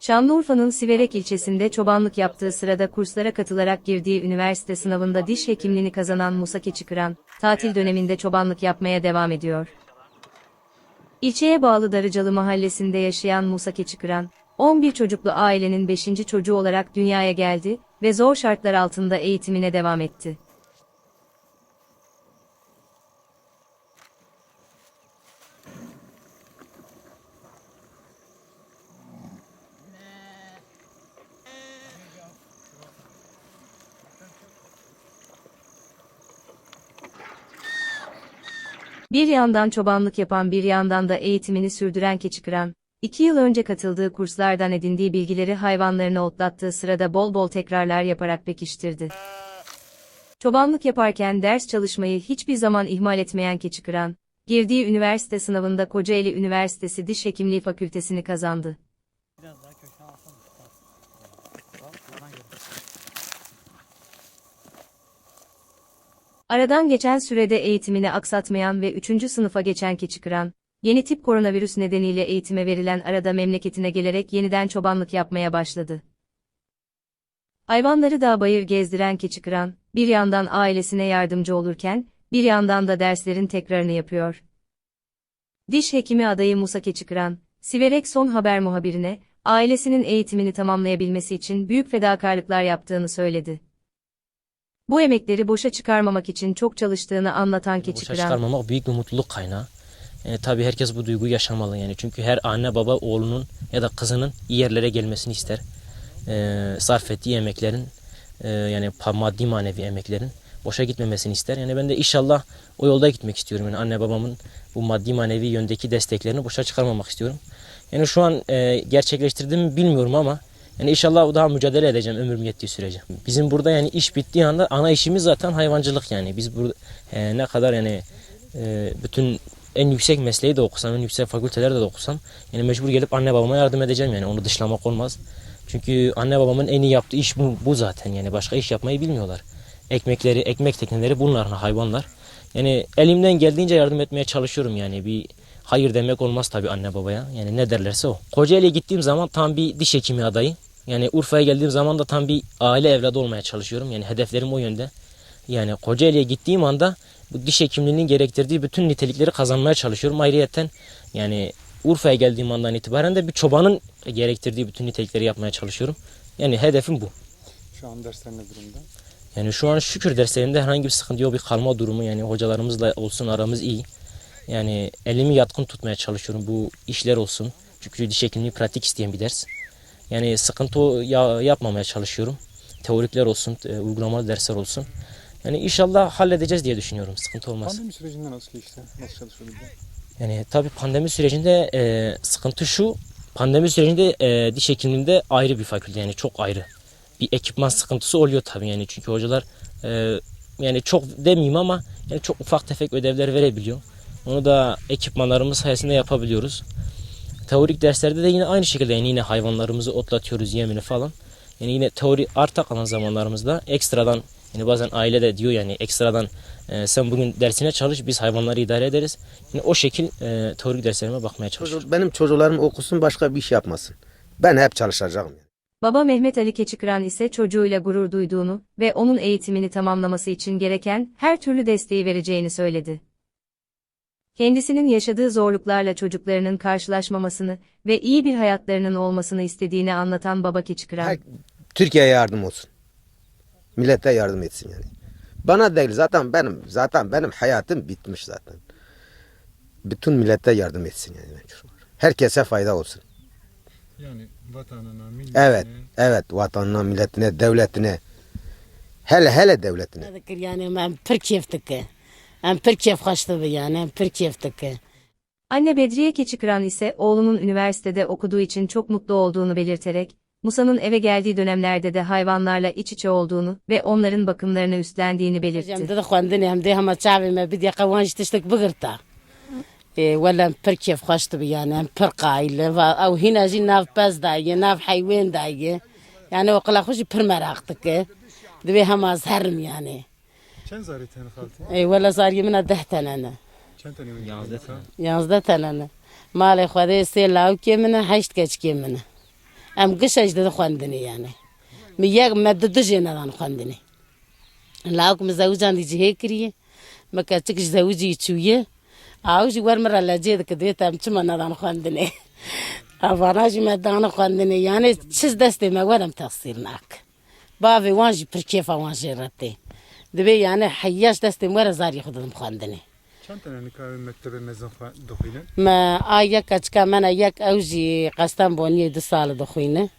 Şanlıurfa'nın Siverek ilçesinde çobanlık yaptığı sırada kurslara katılarak girdiği üniversite sınavında diş hekimliğini kazanan Musa Keçikıran, tatil döneminde çobanlık yapmaya devam ediyor. İlçeye bağlı Darıcalı mahallesinde yaşayan Musa Keçikıran, 11 çocuklu ailenin 5. çocuğu olarak dünyaya geldi ve zor şartlar altında eğitimine devam etti. Bir yandan çobanlık yapan bir yandan da eğitimini sürdüren Keçikıran, iki yıl önce katıldığı kurslardan edindiği bilgileri hayvanlarına otlattığı sırada bol bol tekrarlar yaparak pekiştirdi. Çobanlık yaparken ders çalışmayı hiçbir zaman ihmal etmeyen Keçikıran, girdiği üniversite sınavında Kocaeli Üniversitesi Diş Hekimliği Fakültesini kazandı. Aradan geçen sürede eğitimini aksatmayan ve 3. sınıfa geçen Keçikıran, yeni tip koronavirüs nedeniyle eğitime verilen arada memleketine gelerek yeniden çobanlık yapmaya başladı. Hayvanları dağ bayır gezdiren Keçikıran, bir yandan ailesine yardımcı olurken, bir yandan da derslerin tekrarını yapıyor. Diş hekimi adayı Musa Keçikıran, Siverek Son Haber muhabirine, ailesinin eğitimini tamamlayabilmesi için büyük fedakarlıklar yaptığını söyledi. Bu emekleri boşa çıkarmamak için çok çalıştığını anlatan boşa Keçikıran, çıkarmamak büyük bir mutluluk kaynağı. Yani tabii herkes bu duyguyu yaşamalı yani. Çünkü her anne baba oğlunun ya da kızının iyi yerlere gelmesini ister. Ee, sarf ettiği emeklerin e, yani maddi manevi emeklerin boşa gitmemesini ister. Yani ben de inşallah o yolda gitmek istiyorum. Yani anne babamın bu maddi manevi yöndeki desteklerini boşa çıkarmamak istiyorum. Yani şu an e, gerçekleştirdiğimi bilmiyorum ama yani inşallah daha mücadele edeceğim ömrüm yettiği sürece. Bizim burada yani iş bittiği anda ana işimiz zaten hayvancılık yani. Biz burada e, ne kadar yani e, bütün en yüksek mesleği de okusam, en yüksek fakültelerde de okusam yani mecbur gelip anne babama yardım edeceğim yani onu dışlamak olmaz. Çünkü anne babamın en iyi yaptığı iş bu, bu zaten yani başka iş yapmayı bilmiyorlar. Ekmekleri, ekmek tekneleri bunlar hayvanlar. Yani elimden geldiğince yardım etmeye çalışıyorum yani bir hayır demek olmaz tabii anne babaya. Yani ne derlerse o. Kocaeli'ye gittiğim zaman tam bir diş hekimi adayı. Yani Urfa'ya geldiğim zaman da tam bir aile evladı olmaya çalışıyorum. Yani hedeflerim o yönde. Yani Kocaeli'ye gittiğim anda bu diş hekimliğinin gerektirdiği bütün nitelikleri kazanmaya çalışıyorum. Ayrıyeten yani Urfa'ya geldiğim andan itibaren de bir çobanın gerektirdiği bütün nitelikleri yapmaya çalışıyorum. Yani hedefim bu. Şu an dersler ne durumda? Yani şu an şükür derslerimde herhangi bir sıkıntı yok, bir kalma durumu. Yani hocalarımızla olsun aramız iyi. Yani elimi yatkın tutmaya çalışıyorum bu işler olsun. Çünkü diş hekimliği pratik isteyen bir ders. Yani sıkıntı ya, yapmamaya çalışıyorum. Teorikler olsun, e, uygulamalı dersler olsun. Yani inşallah halledeceğiz diye düşünüyorum. Sıkıntı olmaz. Pandemi sürecinde nasıl geçti? Nasıl çalışıyordunuz? Yani tabii pandemi sürecinde e, sıkıntı şu. Pandemi sürecinde e, diş hekimliğinde ayrı bir fakülte yani çok ayrı. Bir ekipman sıkıntısı oluyor tabii yani çünkü hocalar e, yani çok demeyeyim ama yani çok ufak tefek ödevler verebiliyor. Onu da ekipmanlarımız sayesinde yapabiliyoruz. Teorik derslerde de yine aynı şekilde yani yine hayvanlarımızı otlatıyoruz yemini falan. Yani yine teori arta kalan zamanlarımızda ekstradan yani bazen aile de diyor yani ekstradan e, sen bugün dersine çalış biz hayvanları idare ederiz. Yani o şekil e, teorik derslerime bakmaya çalışıyorum. Benim çocuklarım okusun başka bir iş yapmasın. Ben hep çalışacağım. Yani. Baba Mehmet Ali Keçikıran ise çocuğuyla gurur duyduğunu ve onun eğitimini tamamlaması için gereken her türlü desteği vereceğini söyledi kendisinin yaşadığı zorluklarla çocuklarının karşılaşmamasını ve iyi bir hayatlarının olmasını istediğini anlatan Baba Keçikıran. Türkiye'ye yardım olsun. Millete yardım etsin yani. Bana değil zaten benim zaten benim hayatım bitmiş zaten. Bütün millete yardım etsin yani. Herkese fayda olsun. Yani vatanına, milletine. Evet, evet vatanına, milletine, devletine. Hele hele devletine. Yani ben Türkiye'deki. بر كيف تك ام بر كيف خشت يعني ام بر كيف تك Anne Bedriye Keçikıran ise oğlunun üniversitede okuduğu için çok mutlu olduğunu belirterek, Musa'nın eve geldiği dönemlerde de hayvanlarla iç içe olduğunu ve onların bakımlarını üstlendiğini جم belirtti. ده خواندني هم ده هم شعبي ما بدي قوانج تشتك بغرتا إيه ولا ام بر كيف خشت يعني ام بر قايل او هنا جي ناف باز داي ناف حيوان داي يعني وقلا خوش بر مراقتك دبي هم ازهرم يعني Çen zareten halti. اي ولا صار يمنا دهتن انا Çen tane Yazdı. يازدتن انا مال خدا سه لاو که منه هشت کچ که منه ام گشش ده خواندنی یعنی می یک مد دو جنه دان خواندنی لاو که مزوجان دی جه کریه مکه چکش زوجی چویه آوجی ور مرا لجه ده کده تام چما ندان خواندنی افاناجی مدان خواندنی یعنی چیز دسته مگورم تقصیر ناک باوی وانجی پر کیفا وانجی رته دبی یعنی حیاش دسته مور زاری خودم خواندنی چند تane nikahı mektebe mezun dokuyun? ما آیا کچکا من یک اوجی قستان بونی دو سال دخوینه